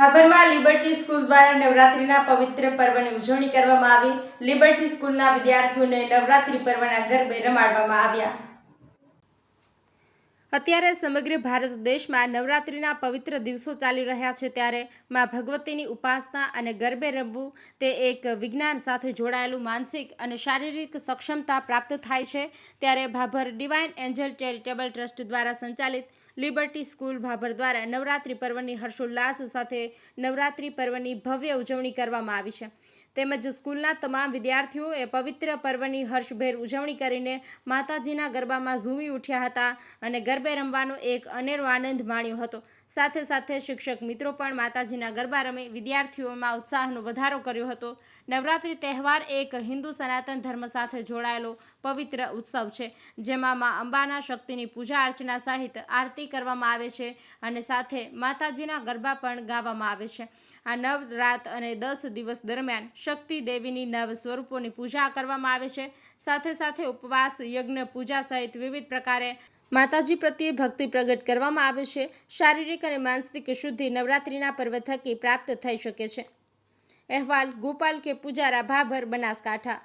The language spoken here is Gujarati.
ભાભરમાં લિબર્ટી સ્કૂલ દ્વારા નવરાત્રિના પવિત્ર પર્વની ઉજવણી કરવામાં આવી. લિબર્ટી સ્કૂલના વિદ્યાર્થીઓને નવરાત્રિ પર્વના ગરબે રમાડવામાં આવ્યા. અત્યારે સમગ્ર ભારત દેશમાં નવરાત્રિના પવિત્ર દિવસો ચાલી રહ્યા છે ત્યારે માં ભગવતીની ઉપાસના અને ગરબે રમવું તે એક વિજ્ઞાન સાથે જોડાયેલું માનસિક અને શારીરિક સક્ષમતા પ્રાપ્ત થાય છે. ત્યારે Bhabhar divine angel charitable trust દ્વારા સંચાલિત લિબર્ટી સ્કૂલ ભાભર દ્વારા નવરાત્રિ પર્વની હર્ષોલ્લાસ સાથે નવરાત્રિ પર્વની ભવ્ય ઉજવણી કરવામાં આવી છે. તેમજ સ્કૂલના તમામ વિદ્યાર્થીઓએ પવિત્ર પર્વની હર્ષભેર ઉજવણી કરીને માતાજીના ગરબામાં ઝૂમી ઉઠ્યા હતા અને ગરબે રમવાનો એક અનેરો આનંદ માણ્યો હતો. સાથે સાથે શિક્ષક મિત્રો પણ માતાજીના ગરબા રમી વિદ્યાર્થીઓમાં ઉત્સાહનો વધારો કર્યો હતો. નવરાત્રિ તહેવાર એક હિન્દુ સનાતન ધર્મ સાથે જોડાયેલો પવિત્ર ઉત્સવ છે, જેમાં મા અંબાના શક્તિની પૂજા અર્ચના સહિત આરતી કરવામાં આવે છે અને સાથે માતાજીના ગરબા પણ ગાવામાં આવે છે. આ નવ રાત અને દસ દિવસ દરમિયાન શક્તિ દેવીની નવ સ્વરૂપોની પૂજા કરવામાં આવે છે. સાથે સાથે ઉપવાસ, યજ્ઞ, પૂજા સહિત વિવિધ પ્રકારે માતાજી પ્રત્યે ભક્તિ પ્રગટ કરવામાં આવે છે. શારીરિક અને માનસિક શુદ્ધિ નવરાત્રિના પર્વ થકી પ્રાપ્ત થઈ શકે છે. અહેવાલ, ગોપાલ કે પૂજારા ભાભર બનાસકાંઠા.